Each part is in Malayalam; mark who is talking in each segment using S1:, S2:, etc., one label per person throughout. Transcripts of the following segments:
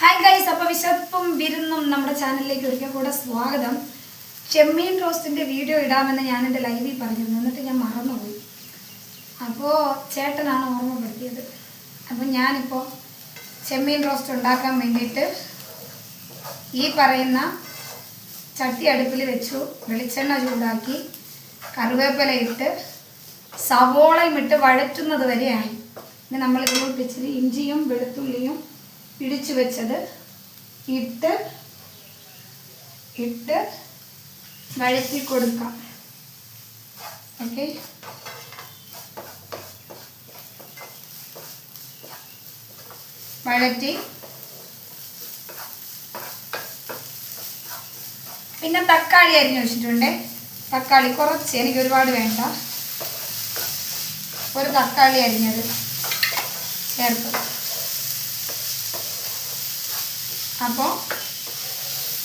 S1: ഹായ് ഗൈസ് അപ്പോൾ വിശപ്പും വിരുന്നും നമ്മുടെ ചാനലിലേക്ക് ഒരിക്കൽ കൂടെ സ്വാഗതം. ചെമ്മീൻ റോസ്റ്റിന്റെ വീഡിയോ ഇടാമെന്ന് ഞാൻ എന്റെ ലൈവിൽ പറഞ്ഞു എന്നിട്ട് ഞാൻ മറന്നുപോയി. അപ്പോൾ ചേട്ടനാണ് ഓർമ്മപ്പെടുത്തിയത്. അപ്പോൾ ഞാനിപ്പോൾ ചെമ്മീൻ റോസ്റ്റ് ഉണ്ടാക്കാൻ വേണ്ടിയിട്ട് ഈ പറയുന്ന ചട്ടി അടുപ്പിൽ വെച്ചു. വെളിച്ചെണ്ണ ചൂടാക്കി കറിവേപ്പില ഇട്ട് സവോളയും ഇട്ട് വഴറ്റുന്നത് വരെയായി. ഇനി ഇതിൽ ഇച്ചിരി ഇഞ്ചിയും വെളുത്തുള്ളിയും ഇടിച്ചു വെച്ചത്. ഇട്ട് ഇട്ട് വഴറ്റി കൊടുക്കാം. ഓക്കെ വഴറ്റി. പിന്നെ തക്കാളി അരിഞ്ഞു വെച്ചിട്ടുണ്ട്. തക്കാളി കുറച്ച്. എനിക്ക് ഒരുപാട് വേണ്ട. ഒരു തക്കാളി അരിഞ്ഞത് ചേർത്ത്. അപ്പോൾ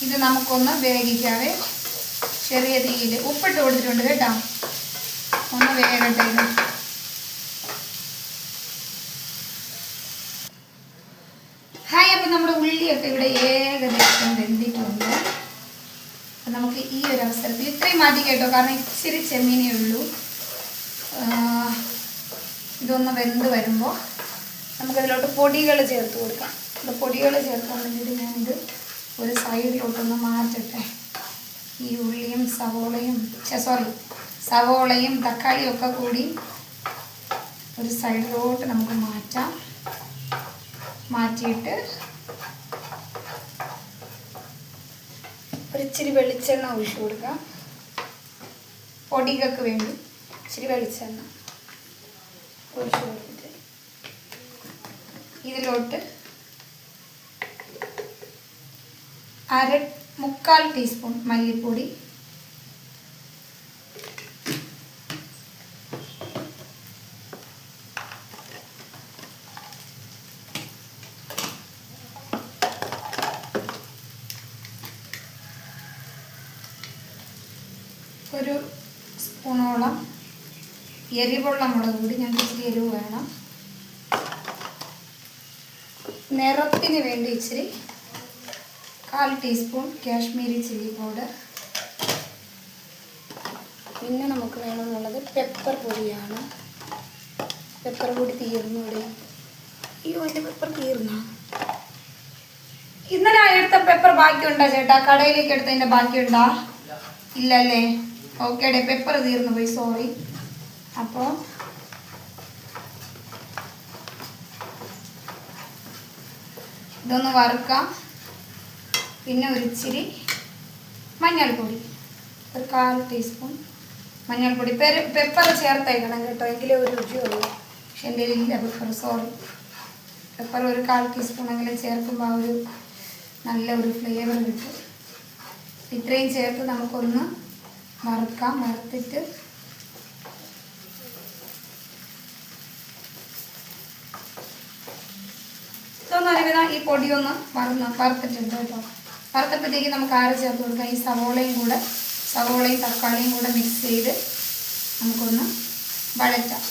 S1: ഇത് നമുക്കൊന്ന് വേവിക്കാവേ. ചെറിയ തീയിൽ ഉപ്പിട്ട് കൊടുത്തിട്ടുണ്ട് കേട്ടോ. ഒന്ന് വേഗട്ടെ ഇത്. ഹായ് അപ്പം നമ്മുടെ ഉള്ളിയൊക്കെ ഇവിടെ ഏകദേശം വെന്തിട്ടുണ്ട്. അപ്പം നമുക്ക് ഈ ഒരു അവസരത്തിൽ ഇത്രയും മാറ്റി കേട്ടോ കാരണം ഇച്ചിരി ചെമ്മീനേ ഉള്ളൂ. ഇതൊന്ന് വെന്ത് വരുമ്പോൾ നമുക്കതിലോട്ട് പൊടികൾ ചേർത്ത് കൊടുക്കാം. ഇത് പൊടികൾ ചേർക്കാൻ വേണ്ടിയിട്ട് ഞാനിത് ഒരു സൈഡിലോട്ടൊന്ന് മാറ്റട്ടെ. ഈ ഉള്ളിയും സവോളയും സോറി സവോളയും തക്കാളിയും ഒക്കെ കൂടി ഒരു സൈഡിലോട്ട് നമുക്ക് മാറ്റാം. മാറ്റിയിട്ട് ഒരിച്ചിരി വെളിച്ചെണ്ണ ഒഴിച്ചു കൊടുക്കാം. പൊടികൾക്ക് വേണ്ടി ഇച്ചിരി വെളിച്ചെണ്ണ ഒഴിച്ചു കൊടുത്തിട്ട് ഇതിലോട്ട് അര മുക്കാൽ ടീസ്പൂൺ മല്ലിപ്പൊടി. ഒരു സ്പൂണോളം എരിവുള്ള മുളക് കൂടി ഇച്ചിരി എരിവ് വേണം. നിറത്തിന് വേണ്ടി ഇച്ചിരി കാൽ ടീസ്പൂൺ കാശ്മീരി ചില്ലി പൗഡർ. പിന്നെ നമുക്ക് വേണമെന്നുള്ളത് പെപ്പർ പൊടിയാണ്. പെപ്പർ പൊടി തീർന്നു ഇവിടെ. അയ്യോ എന്റെ പെപ്പർ തീർന്നോ? ഇന്നലെ എടുത്ത പെപ്പർ ബാക്കിയുണ്ടോ ചേട്ടാ? കടയിലേക്ക് എടുത്തതിന്റെ ബാക്കിയുണ്ടോ? ഇല്ലല്ലേ? ഓക്കെ ഡേ പെപ്പർ തീർന്നു പോയി സോറി അപ്പോൾ ഇതൊന്ന് വറുക്കാം. പിന്നെ ഒരിച്ചിരി മഞ്ഞൾപ്പൊടി. ഒരു കാൽ ടീസ്പൂൺ മഞ്ഞൾപ്പൊടി. പെര പെപ്പർ ചേർത്തേക്കണം കേട്ടോ. എങ്കിലേ ഒരു രുചിയുള്ളൂ. പക്ഷെ എന്റെ ഇല്ല പെപ്പർ സോറി പെപ്പർ ഒരു കാൽ ടീസ്പൂൺ എങ്കിലും ചേർക്കുമ്പോൾ ആ ഒരു നല്ല ഒരു ഫ്ലേവർ കിട്ടും. ഇത്രയും ചേർത്ത് നമുക്കൊന്ന് വറുക്കാം. വറുത്തിട്ട് ഈ പൊടിയൊന്ന് വറുന്ന് വറുത്തിട്ടുണ്ട് കേട്ടോ. വറുത്തപ്പോഴത്തേക്ക് നമുക്ക് ആറ് ചേർത്ത് കൊടുക്കാം. ഈ സവോളയും കൂടെ സവോളയും തക്കാളിയും കൂടെ മിക്സ് ചെയ്ത് നമുക്കൊന്ന് വഴറ്റാം.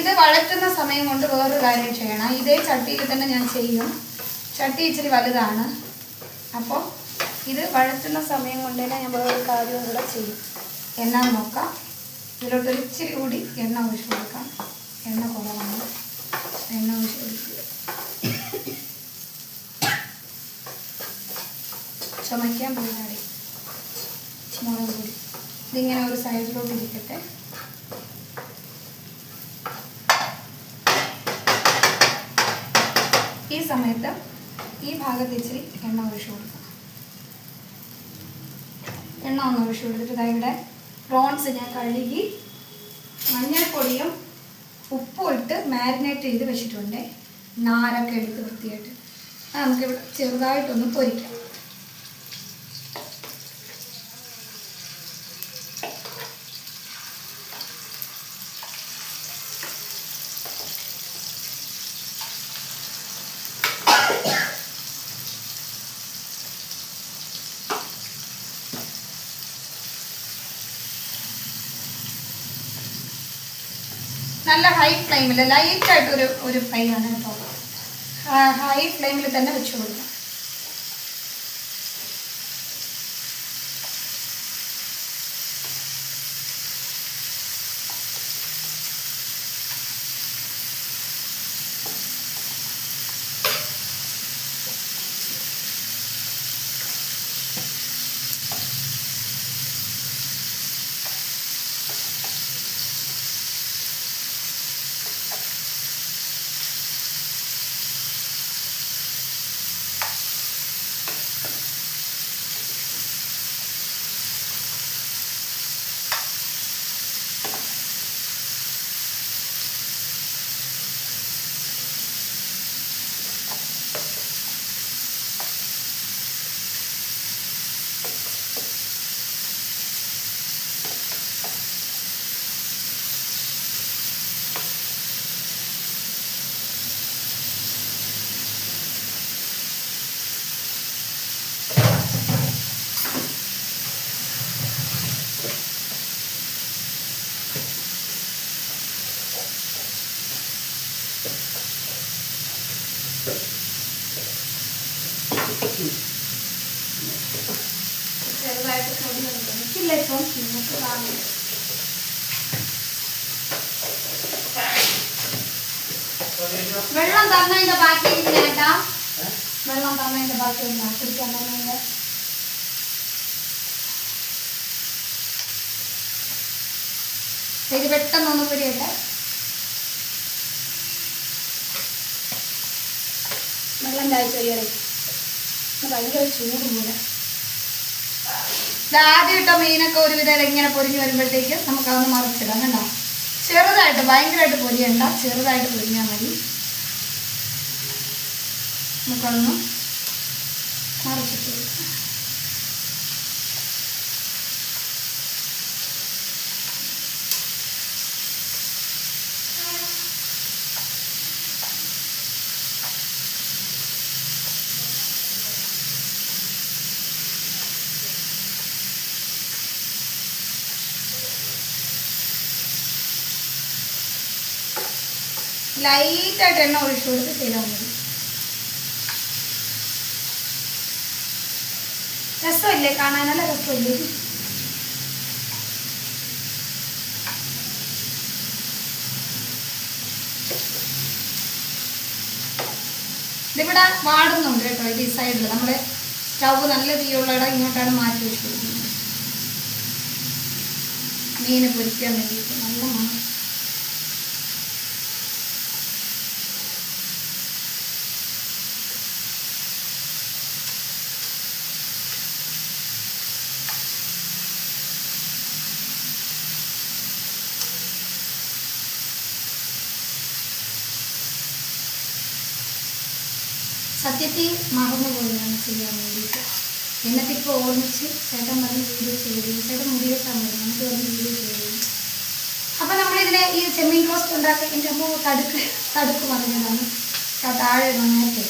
S1: ഇത് വഴറ്റുന്ന സമയം കൊണ്ട് വേറൊരു കാര്യം ചെയ്യണം. ഇതേ ചട്ടിയിൽ തന്നെ ഞാൻ ചെയ്യും. ചട്ടി ഇച്ചിരി വലുതാണ്. അപ്പോൾ ഇത് വഴറ്റുന്ന സമയം കൊണ്ട് തന്നെ ഞാൻ വേറൊരു കാര്യം കൂടെ ചെയ്യും. എണ്ണ നോക്കാം. ഇതിലോട്ട് ഇച്ചിരി കൂടി എണ്ണ ഒഴിച്ച് കൊടുക്കാം. എണ്ണ കുറവാണ്. എണ്ണ ഒഴിച്ചു കൊടുക്കുക ചുമയ്ക്കാൻ പോയി മുളക് പൊടി. ഇതിങ്ങനെ ഒരു സൈഡിലോട്ട് ഇരിക്കട്ടെ. ഈ സമയത്ത് ഈ ഭാഗത്ത് ഇച്ചിരി എണ്ണ ഒഴിച്ചു കൊടുക്കാം. എണ്ണ ഒന്ന് ഒഴിച്ചു കൊടുത്തിട്ട് ഇവിടെ പ്രോൺസ് ഞാൻ കഴുകി മഞ്ഞൾപ്പൊടിയും ഉപ്പും ഇട്ട് മാരിനേറ്റ് ചെയ്ത് വെച്ചിട്ടുണ്ട്. നാരൊക്കെ എടുത്ത് വൃത്തിയായിട്ട്. നമുക്കിവിടെ ചെറുതായിട്ടൊന്ന് പൊരിക്കാം. നല്ല ഹൈ ഫ്ലെയിമിൽ ലൈറ്റായിട്ട് ഒരു ഒരു ഫ്രൈ ആണ് കേട്ടോ. ഹൈ ഫ്ലെയിമിൽ തന്നെ വെച്ച് കൊടുക്കാം. വെള്ളം തന്നതിന്റെ ബാക്കി ഇരിക്കുന്നേട്ടാ വെള്ളം തന്നതിന്റെ ബാക്കി ഉണ്ടാ കുടിക്കാൻ തന്നതിന്റെ ഇത് പെട്ടെന്ന് ഒന്ന് പൊരിയട്ടെ വെള്ളം കഴിയണേ ഭയങ്കര ചൂട് ഇത് ആദ്യം ഇട്ട മീനൊക്കെ ഒരുവിധം ഇങ്ങനെ പൊരിഞ്ഞു വരുമ്പോഴത്തേക്ക് നമുക്ക് അതൊന്ന് മറിച്ചിടാം കണ്ടോ? ചെറുതായിട്ട് ഭയങ്കരമായിട്ട് പൊരിയണ്ട ചെറുതായിട്ട് പൊരിഞ്ഞാൽ മതി നമുക്കൊന്ന് മറിച്ചിട്ട് കൊടുക്കാം. ലൈറ്റായിട്ട് എണ്ണ ഒഴിച്ചു കൊടുത്ത് ചെയ്താൽ മതി. രസമില്ലേ കാണാൻ? നല്ല രസമില്ലേ? ഇതിവിടെ വാടുന്നുണ്ട് കേട്ടോ ഈ സൈഡിൽ നമ്മൾ സ്റ്റവ് നല്ല തീയുള്ള ഇടം ഇങ്ങോട്ടാണ് മാറ്റി വെച്ചിരിക്കുന്നത്. മീന് പൊരിക്കാൻ വേണ്ടിയിട്ട്. നല്ല മണം. സത്യത്തിൽ മറന്നുപോയതാണ് ചെയ്യാൻ വേണ്ടിയിട്ട്. എന്നിട്ട് ഇപ്പോൾ ഓർമ്മിച്ച് ചേട്ടൻ പറഞ്ഞ് വീഡിയോ ചെയ്തു. ചേട്ടൻ മുടിയുടെ സമയം നമുക്ക് പറഞ്ഞ് വീഡിയോ ചെയ്തു. അപ്പം നമ്മളിതിനെ ഈ ചെമ്മീൻ റോസ്റ്റ് ഉണ്ടാക്കി എന്റെ അമ്മ തടുക്ക് തടുക്ക് പറഞ്ഞതാണ് താഴെ നന്നായിട്ട്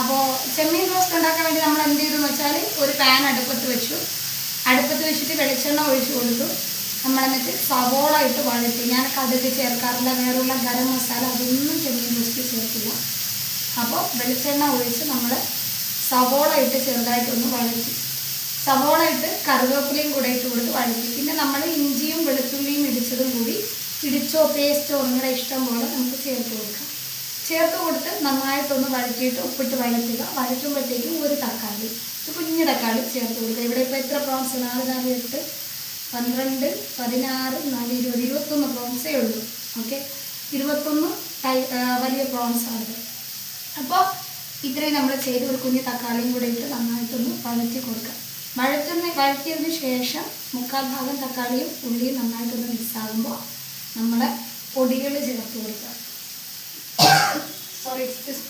S1: അപ്പോൾ ചെമ്മീൻ റോസ്റ്റ് ഉണ്ടാക്കാൻ വേണ്ടി നമ്മൾ എന്ത് ചെയ്തു എന്ന് വെച്ചാൽ ഒരു പാൻ അടുപ്പത്ത് വെച്ചു. അടുപ്പത്ത് വെച്ചിട്ട് വെളിച്ചെണ്ണ ഒഴിച്ചു കൊടുത്തു. നമ്മൾ എന്നിട്ട് സവോള ഇട്ട് വഴറ്റി. ഞാൻ കടുക് ചേർക്കാറില്ല. വേറെയുള്ള ഗരം മസാല അതൊന്നും ചെമ്മീൻ റോസ്റ്റ് ചേർക്കില്ല. അപ്പോൾ വെളിച്ചെണ്ണ ഒഴിച്ച് നമ്മൾ സവോള ഇട്ട് ചെറുതായിട്ടൊന്ന് വഴറ്റി. സവോള ഇട്ട് കറിവേപ്പിലയും കൂടെ ഇട്ട് കൊടുത്ത് വഴറ്റി. പിന്നെ നമ്മൾ ഇഞ്ചിയും വെളുത്തുള്ളിയും ഇടിച്ചതും കൂടി ഇടിച്ചോ പേസ്റ്റോ നിങ്ങളുടെ ഇഷ്ടം പോലെ നമുക്ക് ചേർത്ത് കൊടുക്കാം. ചേർത്ത് കൊടുത്ത് നന്നായിട്ടൊന്ന് വഴറ്റിയിട്ട് ഉപ്പിട്ട് വഴറ്റുക. വഴറ്റുമ്പോഴത്തേക്കും ഒരു തക്കാളി ഒരു കുഞ്ഞു തക്കാളി ചേർത്ത് കൊടുക്കുക. ഇവിടെ ഇപ്പോൾ എത്ര പ്രോൺസ്? നാല് നാല് എട്ട് പന്ത്രണ്ട് പതിനാറ് നാല് ഇരുപത്. ഇരുപത്തൊന്ന് പ്രോൺസേ ഉള്ളൂ. ഓക്കെ? ഇരുപത്തൊന്ന് വലിയ പ്രോൺസാണ് അപ്പോൾ ഇത്രയും നമ്മൾ ചെയ്ത് ഒരു തക്കാളിയും കൂടെ ഇട്ട് നന്നായിട്ടൊന്ന് വഴറ്റി കൊടുക്കാം. വഴറ്റുന്ന വഴറ്റിയതിന് ശേഷം മുക്കാൽ ഭാഗം തക്കാളിയും ഉള്ളിയും നന്നായിട്ടൊന്ന് മിക്സാകുമ്പോൾ നമ്മൾ പൊടികൾ ചേർത്ത് കൊടുക്കുക സോറി എക്സ്ക്യൂസ്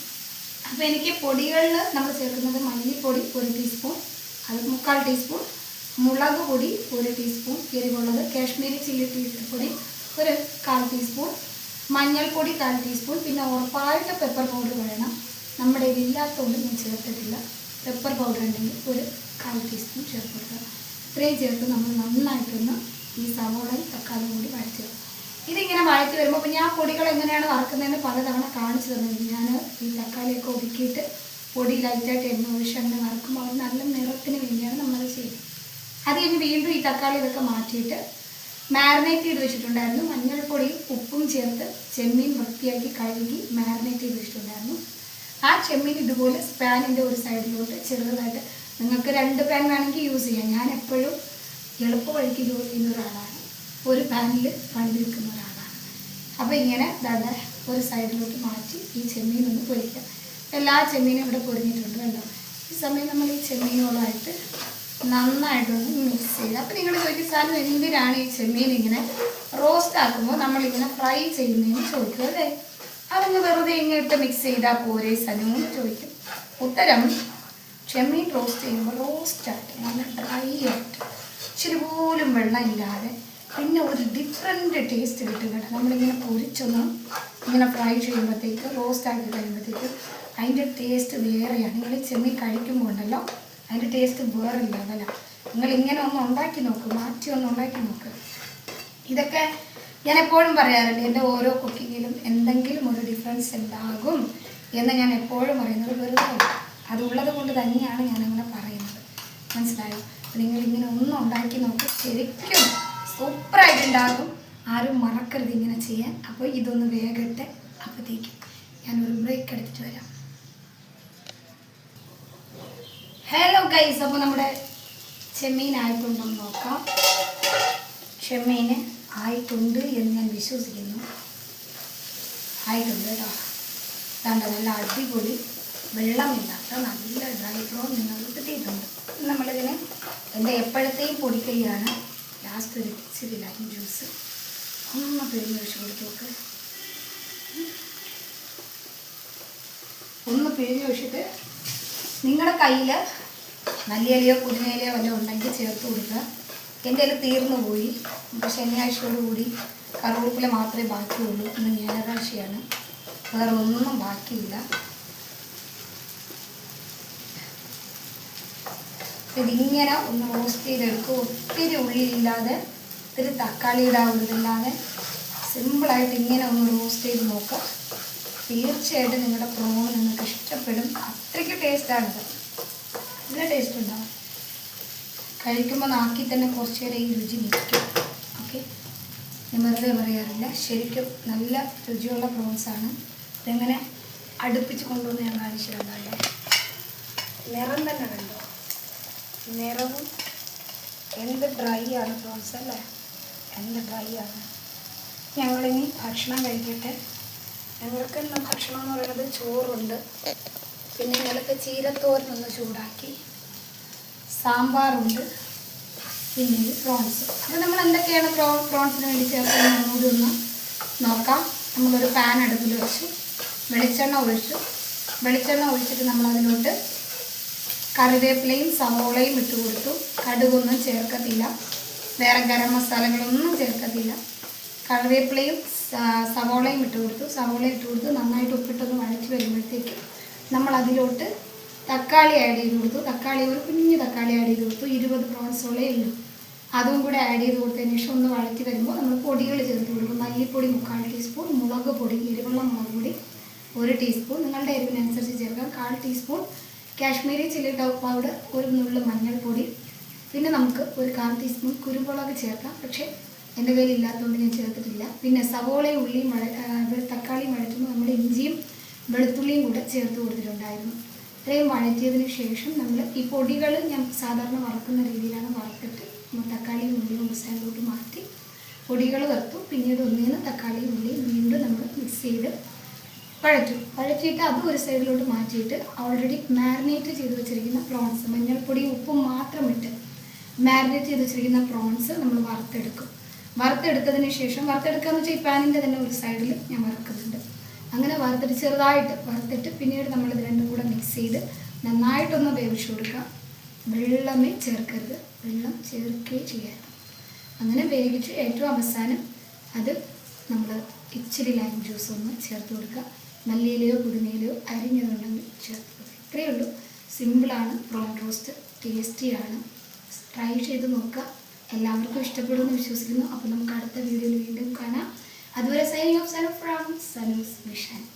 S1: അപ്പോൾ എനിക്ക് പൊടികളിൽ നമ്മൾ ചേർക്കുന്നത് മല്ലിപ്പൊടി ഒരു ടീസ്പൂൺ അത് മുക്കാൽ ടീസ്പൂൺ മുളക് പൊടി ഒരു ടീസ്പൂൺ എരിവുള്ളത് കാശ്മീരി ചില്ലി പൊടി ഒരു കാൽ ടീസ്പൂൺ മഞ്ഞൾപ്പൊടി കാൽ ടീസ്പൂൺ പിന്നെ ഉറപ്പായിട്ട് പെപ്പർ പൗഡർ വേണം നമ്മുടെ ഇതില്ലാത്തതുകൊണ്ട് ഞാൻ ചേർത്തിട്ടില്ല. പെപ്പർ പൗഡർ ഉണ്ടെങ്കിൽ ഒരു കാൽ ടീസ്പൂൺ ചേർത്ത് കൊടുക്കുക ഇത്രയും ചേർത്ത് നമ്മൾ നന്നായിട്ടൊന്ന് ഈ സവോളയും തക്കാളിയും കൂടി വഴറ്റുക ഇതിങ്ങനെ വഴറ്റി വരുമ്പോൾ അപ്പോൾ ഞാൻ പൊടികൾ എങ്ങനെയാണ് വറക്കുന്നതെന്ന് പലതവണ കാണിച്ചു തന്നത് ഞാൻ ഈ തക്കാളിയൊക്കെ ഒതുക്കിയിട്ട് പൊടി ലൈറ്റായിട്ട് എണ്ണ ഒഴിച്ച് അങ്ങനെ വറക്കുമ്പോൾ നല്ല നിറത്തിന് വേണ്ടിയാണ് നമ്മൾ ചെയ്യുന്നത്. അത് കഴിഞ്ഞ് വീണ്ടും ഈ തക്കാളി ഇതൊക്കെ മാറ്റിയിട്ട് മാരിനേറ്റ് ചെയ്ത് വെച്ചിട്ടുണ്ടായിരുന്നു. മഞ്ഞൾപ്പൊടിയും ഉപ്പും ചേർത്ത് ചെമ്മീൻ വൃത്തിയാക്കി കഴുകി മാരിനേറ്റ് ചെയ്ത് വെച്ചിട്ടുണ്ടായിരുന്നു. ആ ചെമ്മീൻ ഇതുപോലെ സ്പാനിന്റെ ഒരു സൈഡിലോട്ട് ചെറുതായിട്ട് നിങ്ങൾക്ക് രണ്ട് പാൻ വേണമെങ്കിൽ യൂസ് ചെയ്യാം. ഞാൻ എപ്പോഴും എളുപ്പ വഴിക്ക് ജോലി ചെയ്യുന്ന ഒരാളാണ്. ഒരു പാനിൽ പണി തീർക്കുന്ന ഒരാളാണ്. അപ്പോൾ ഇങ്ങനെ ദാ ഒരു സൈഡിലോട്ട് മാറ്റി ഈ ചെമ്മീൻ ഒന്ന് പൊരിക്കാം. എല്ലാ ചെമ്മീനും ഇവിടെ പൊരിഞ്ഞിട്ടുണ്ട് കണ്ടോ ഈ സമയം നമ്മൾ ഈ ചെമ്മീനുകളായിട്ട് നന്നായിട്ടൊന്ന് മിക്സ് ചെയ്യുക. അപ്പോൾ നിങ്ങൾ ചോദിക്കും സാധനം എന്തിനാണ് ഈ ചെമ്മീൻ ഇങ്ങനെ റോസ്റ്റ് ആക്കുമ്പോൾ നമ്മളിങ്ങനെ ഫ്രൈ ചെയ്യുന്നതെന്ന് ചോദിക്കും അല്ലേ? അതൊന്ന് വെറുതെ ഇങ്ങോട്ട് മിക്സ് ചെയ്താൽ പോരെ സനു ചോദിക്കും. ഉത്തരം ചെമ്മീൻ റോസ്റ്റ് ചെയ്യുമ്പോൾ റോസ്റ്റ് ആയിട്ട് നല്ല ഡ്രൈ ആയിട്ട് ഇച്ചിരി പോലും വെള്ളം ഇല്ലാതെ പിന്നെ ഒരു ഡിഫറെന്റ് ടേസ്റ്റ് കിട്ടും കേട്ടോ. നമ്മളിങ്ങനെ പൊരിച്ചൊന്ന് ഇങ്ങനെ ഫ്രൈ ചെയ്യുമ്പോഴത്തേക്ക് റോസ്റ്റ് ആക്കി കഴിയുമ്പോഴത്തേക്ക് അതിന്റെ ടേസ്റ്റ് വേറെയാണ്. നിങ്ങൾ ചെമ്മീൻ കഴിക്കുമ്പോൾ ഉണ്ടല്ലോ അതിന്റെ ടേസ്റ്റ് വേറെ ലെവലാണ് നിങ്ങൾ ഇങ്ങനെ ഒന്ന് ഉണ്ടാക്കി നോക്ക് മാറ്റി ഒന്ന് ഉണ്ടാക്കി നോക്ക്. ഇതൊക്കെ ഞാൻ എപ്പോഴും പറയാറുണ്ട് എന്റെ ഓരോ കുക്കിങ്ങിലും എന്തെങ്കിലും ഒരു ഡിഫറൻസ് ഉണ്ടാകും എന്ന് ഞാൻ എപ്പോഴും പറയുന്നത് വെറുതെ. അതുള്ളത് കൊണ്ട് തന്നെയാണ് ഞാനങ്ങനെ പറയുന്നത്. മനസ്സിലായോ? നിങ്ങൾ ഇങ്ങനെ ഒന്ന് ഉണ്ടാക്കി നോക്ക് ശരിക്കും സൂപ്പറായിട്ട് ഉണ്ടാകും. ആരും മറക്കരുത് ഇങ്ങനെ ചെയ്യാൻ. അപ്പോൾ ഇതൊന്ന് വേഗട്ടെ അപ്പോഴത്തേക്കും ഞാനൊരു ബ്രേക്ക് എടുത്തിട്ട് വരാം. ഹലോ ഗൈസ് അപ്പോൾ നമ്മുടെ ചെമ്മീൻ ആയിട്ടുണ്ടെന്ന് നോക്കാം. ചെമ്മീൻ ആയിട്ടുണ്ട് എന്ന് ഞാൻ വിശ്വസിക്കുന്നു. ആയിട്ടുണ്ട് കേട്ടോ. കണ്ട നല്ല അടിപൊളി വെള്ളമില്ലാത്ത നല്ല ഡ്രൈ ഫ്രോൺ നിങ്ങൾക്ക് കിട്ടിയിട്ടുണ്ട്. നമ്മളിതിന് എന്റെ എപ്പോഴത്തെയും പൊടിക്കൈയാണ്. ലാസ്റ്റ് ഒരു ഇച്ചിരി ലൈം ജ്യൂസ് ഒന്ന് പിഴിഞ്ഞ് ഒഴിച്ച് കൊടുത്ത് ഒന്ന് പിഴിഞ്ഞ് ഒഴിച്ചിട്ട് നിങ്ങളുടെ കയ്യിൽ മല്ലിയിലയോ പുതിനയിലയോ വല്ലതും ഉണ്ടെങ്കിൽ ചേർത്ത് കൊടുക്കുക. എന്റെ കയ്യിൽ തീർന്നു പോയി. അപ്പോൾ ശനിയാഴ്ചയോട് കൂടി കറുവപ്പില മാത്രമേ ബാക്കിയുള്ളൂ ഇന്ന് ഞായറാഴ്ചയാണ്. വേറെ ഒന്നും ബാക്കിയില്ല. ഇതിങ്ങനെ ഒന്ന് റോസ്റ്റ് ചെയ്തെടുക്കുക. ഒത്തിരി ഉള്ളിയില്ലാതെ ഒത്തിരി തക്കാളി ഇടാവുന്നതില്ലാതെ സിമ്പിളായിട്ട് ഇങ്ങനെ ഒന്ന് റോസ്റ്റ് ചെയ്ത് നോക്കുക. തീർച്ചയായിട്ടും നിങ്ങളുടെ പ്രോൺ നിങ്ങൾക്ക് ഇഷ്ടപ്പെടും. അത്രയ്ക്ക് ടേസ്റ്റാണിത് നല്ല ടേസ്റ്റ് ഉണ്ടാവും കഴിക്കുമ്പോൾ നാക്കി തന്നെ കുറച്ച് നേരം ഈ രുചി നിൽക്കും. ഓക്കെ ഞാൻ വെറുതെ പറയാറില്ല. ശരിക്കും നല്ല രുചിയുള്ള പ്രോൺസാണ് ഇതെങ്ങനെ അടുപ്പിച്ച് കൊണ്ടുവന്ന് ഞാൻ കാണിച്ചു നിറം തന്നെ കണ്ടോ? നിറവും എന്ത് ഡ്രൈ ആണ് പ്രോൺസ് അല്ലേ? എന്ത് ഡ്രൈ ആണ്. ഞങ്ങളിനി ഭക്ഷണം കഴിക്കട്ടെ. ഞങ്ങൾക്ക് ഭക്ഷണം എന്ന് പറയുന്നത് ചോറുണ്ട്. പിന്നെ ഇന്നലത്തെ ചീരത്തോരനൊന്ന് ചൂടാക്കി. സാമ്പാറുണ്ട്. പിന്നെ പ്രോൺസ് അപ്പോൾ നമ്മൾ എന്തൊക്കെയാണ് പ്രോ പ്രോൺസിന് വേണ്ടി ചേർക്കുന്നത് കൂടി ഒന്ന് നോക്കാം. നമ്മളൊരു പാൻ അടുപ്പിൽ വെച്ചു. വെളിച്ചെണ്ണ ഒഴിച്ചു. വെളിച്ചെണ്ണ ഒഴിച്ചിട്ട് നമ്മൾ അതിലോട്ട് കറിവേപ്പിലയും സവോളയും ഇട്ട് കൊടുത്തു. കടുകൊന്നും ചേർക്കത്തില്ല. വേറെ ഗരം മസാലകളൊന്നും ചേർക്കത്തില്ല. കറിവേപ്പിലയും സവോളയും ഇട്ട് കൊടുത്തു. സവോള ഇട്ട് കൊടുത്ത് നന്നായിട്ട് ഉപ്പിട്ടൊന്ന് വഴറ്റി വരുമ്പോഴത്തേക്ക് നമ്മൾ അതിലോട്ട് തക്കാളി ആഡ് ചെയ്ത് കൊടുത്തു. തക്കാളി ഒരു കുഞ്ഞു തക്കാളി ആഡ് ചെയ്ത് കൊടുത്തു. ഇരുപത് പ്രോൺസോളേ ഉള്ളൂ അതും കൂടെ ആഡ് ചെയ്ത് കൊടുത്തതിന് ശേഷം ഒന്ന് വഴറ്റി വരുമ്പോൾ നമ്മൾ പൊടികൾ ചേർത്ത് കൊടുക്കും. മല്ലിപ്പൊടി മുക്കാൽ ടീസ്പൂൺ മുളക് പൊടി എരിവുള്ള മുളക് പൊടി ഒരു ടീസ്പൂൺ നിങ്ങളുടെ എരിവിനനുസരിച്ച് ചേർക്കാം. കാൽ ടീസ്പൂൺ കാശ്മീരി ചില്ലി ടൗ പൗഡർ ഒരു നുള്ളു മഞ്ഞൾപ്പൊടി. പിന്നെ നമുക്ക് ഒരു കാൽ ടീസ്പൂൺ കുരുമുളക് ചേർക്കാം. പക്ഷേ എന്റെ കയ്യിൽ ഇല്ലാത്തതുകൊണ്ട് ഞാൻ ചേർത്തിട്ടില്ല. പിന്നെ സവോളയും ഉള്ളിയും വഴ തക്കാളിയും വഴറ്റുമ്പോൾ നമ്മൾ ഇഞ്ചിയും വെളുത്തുള്ളിയും കൂടെ ചേർത്ത് കൊടുത്തിട്ടുണ്ടായിരുന്നു. ഇത്രയും വഴറ്റിയതിന് ശേഷം നമ്മൾ ഈ പൊടികൾ ഞാൻ സാധാരണ വറക്കുന്ന രീതിയിലാണ് വറുത്തിട്ട് നമ്മൾ തക്കാളിയും ഉള്ളിയും മസാലയിലോട്ട് മാറ്റി പൊടികൾ വറുത്തു പിന്നീട് ഒന്നിന് തക്കാളിയും ഉള്ളിയും വീണ്ടും നമ്മൾ മിക്സ് ചെയ്ത് വഴറ്റും വഴറ്റിയിട്ട് അത് ഒരു സൈഡിലോട്ട് മാറ്റിയിട്ട് ഓൾറെഡി മാരിനേറ്റ് ചെയ്ത് വെച്ചിരിക്കുന്ന പ്രോൺസ് മഞ്ഞൾപ്പൊടി ഉപ്പും മാത്രം ഇട്ട് മാരിനേറ്റ് ചെയ്ത് വെച്ചിരിക്കുന്ന പ്രോൺസ് നമ്മൾ വറുത്തെടുക്കും. വറുത്തെടുത്തതിന് ശേഷം വറുത്തെടുക്കുക എന്ന് വെച്ചാൽ ഈ പാനിന്റെ തന്നെ ഒരു സൈഡിൽ ഞാൻ വറുക്കുന്നുണ്ട്. അങ്ങനെ വറുത്തിട്ട് ചെറുതായിട്ട് വറുത്തിട്ട് പിന്നീട് നമ്മൾ ഇത് രണ്ടും കൂടെ മിക്സ് ചെയ്ത് നന്നായിട്ടൊന്ന് വേവിച്ചു കൊടുക്കുക. വെള്ളമേ ചേർക്കരുത്. വെള്ളം ചേർക്കുകയും ചെയ്യാം അങ്ങനെ വേവിച്ച് ഏറ്റവും അവസാനം അത് നമ്മൾ ഇച്ചിരി ലൈം ജ്യൂസ് ഒന്ന് ചേർത്ത് കൊടുക്കുക. മല്ലിയിലയോ പുതിനയിലയോ അരിഞ്ഞതുണ്ടെങ്കിൽ ചേർത്ത് കൊടുക്കുക. ഇത്രയേ ഉള്ളൂ. സിമ്പിളാണ് പ്രോൺ റോസ്റ്റ് ടേസ്റ്റിയാണ് ട്രൈ ചെയ്ത് നോക്കുക. എല്ലാവർക്കും ഇഷ്ടപ്പെടുമെന്ന് വിശ്വസിക്കുന്നു. അപ്പോൾ നമുക്ക് അടുത്ത വീഡിയോയിൽ വീണ്ടും കാണാം. adoração e from Salus, Mission.